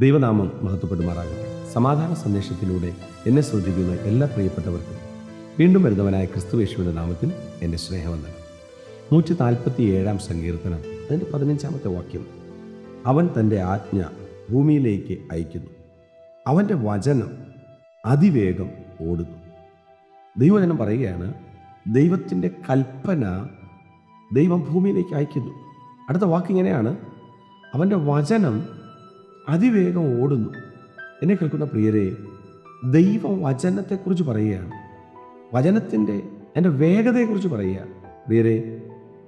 ദൈവനാമം മഹത്വപ്പെടുമാറാകട്ടെ. സമാധാന സന്ദേശത്തിലൂടെ എന്നെ ശ്രദ്ധിക്കുന്ന എല്ലാ പ്രിയപ്പെട്ടവർക്കും വീണ്ടും വരുന്നവനായ ക്രിസ്തുവേശുവിന്റെ നാമത്തിൽ എന്റെ സ്നേഹവന്ദനം. നൂറ്റി നാൽപ്പത്തി ഏഴാം സങ്കീർത്തനം അതിന്റെ പതിനഞ്ചാമത്തെ വാക്യം. അവൻ തന്റെ ആജ്ഞ ഭൂമിയിലേക്ക് അയക്കുന്നു അവന്റെ വചനം അതിവേഗം ഓടുന്നു. ദൈവജനം പറയുകയാണ് ദൈവത്തിന്റെ കൽപ്പന ദൈവം ഭൂമിയിലേക്ക് അയക്കുന്നു അടുത്ത വാക്കിങ്ങനെയാണ് അവന്റെ വചനം അതിവേഗം ഓടുന്നു. എന്നെ കേൾക്കുന്ന പ്രിയരെ ദൈവം വചനത്തെക്കുറിച്ച് പറയുകയാണ്. വചനത്തിന്റെ എന്റെ വേഗതയെക്കുറിച്ച് പറയുകയാണ്. പ്രിയരെ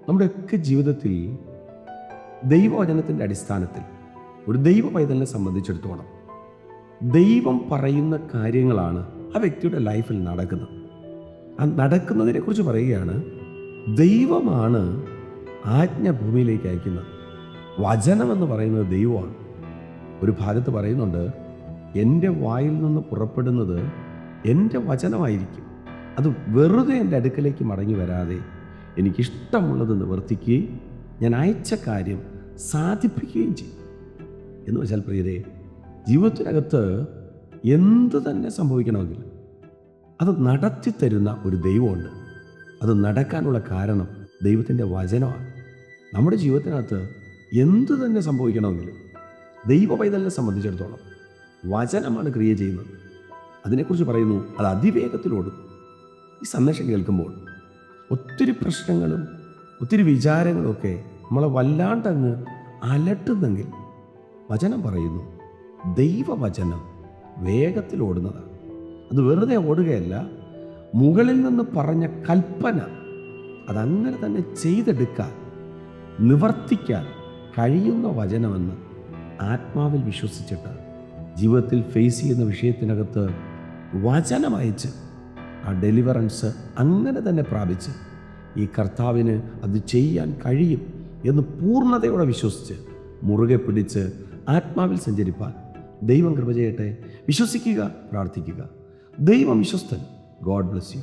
നമ്മുടെയൊക്കെ ജീവിതത്തിൽ ദൈവവചനത്തിന്റെ അടിസ്ഥാനത്തിൽ ഒരു ദൈവ പൈതലിനെ സംബന്ധിച്ചിടത്തോളം ദൈവം പറയുന്ന കാര്യങ്ങളാണ് ആ വ്യക്തിയുടെ ലൈഫിൽ നടക്കുന്നത്. ആ നടക്കുന്നതിനെക്കുറിച്ച് പറയുകയാണ് ദൈവമാണ് ആജ്ഞ ഭൂമിയിലേക്ക് അയക്കുന്നത്. വചനമെന്ന് പറയുന്നത് ദൈവമാണ്. ഒരു ഭാഗത്ത് പറയുന്നുണ്ട് എന്റെ വായിൽ നിന്ന് പുറപ്പെടുന്നത് എന്റെ വചനമായിരിക്കും. അത് വെറുതെ എന്റെ അടുക്കലേക്ക് മടങ്ങി വരാതെ എനിക്കിഷ്ടമുള്ളത് നിവർത്തിക്കുകയും ഞാൻ അയച്ച കാര്യം സാധിപ്പിക്കുകയും ചെയ്യും. എന്ന് വെച്ചാൽ പ്രിയരെ ജീവിതത്തിനകത്ത് എന്ത് തന്നെ സംഭവിക്കണമെങ്കിൽ അത് നടത്തി തരുന്ന ഒരു ദൈവമുണ്ട്. അത് നടക്കാനുള്ള കാരണം ദൈവത്തിന്റെ വചനമാണ്. നമ്മുടെ ജീവിതത്തിനകത്ത് എന്ത് തന്നെ സംഭവിക്കണമെങ്കിലും ദൈവ പൈതലിനെ സംബന്ധിച്ചിടത്തോളം വചനമാണ് ക്രിയ ചെയ്യുന്നത്. അതിനെക്കുറിച്ച് പറയുന്നു അത് അതിവേഗത്തിലോടും. ഈ സന്ദേശം കേൾക്കുമ്പോൾ ഒത്തിരി പ്രശ്നങ്ങളും ഒത്തിരി വിചാരങ്ങളും ഒക്കെ നമ്മളെ വല്ലാണ്ടങ്ങ് അലട്ടുന്നെങ്കിൽ വചനം പറയുന്നു ദൈവവചനം വേഗത്തിൽ ഓടുന്നതാണ് അത് വെറുതെ ഓടുകയല്ല മുകളിൽ നിന്ന് പറഞ്ഞ കൽപ്പന അതങ്ങനെ തന്നെ ചെയ്തെടുക്കാൻ നിവർത്തിക്കാൻ കഴിയുന്ന വചനമെന്ന് ആത്മാവിൽ വിശ്വസിച്ചിട്ട് ജീവിതത്തിൽ ഫേസ് ചെയ്യുന്ന വിഷയത്തിനകത്ത് വചനം അയച്ച് ആ ഡെലിവറൻസ് അങ്ങനെ തന്നെ പ്രാപിച്ച് ഈ കർത്താവിന് അത് ചെയ്യാൻ കഴിയും എന്ന് പൂർണതയോടെ വിശ്വസിച്ച് മുറുകെ പിടിച്ച് ആത്മാവിൽ സഞ്ചരിപ്പാൻ ദൈവം കൃപ ചെയ്യട്ടെ. വിശ്വസിക്കുക പ്രാർത്ഥിക്കുക. ദൈവം വിശ്വസ്തൻ. God bless you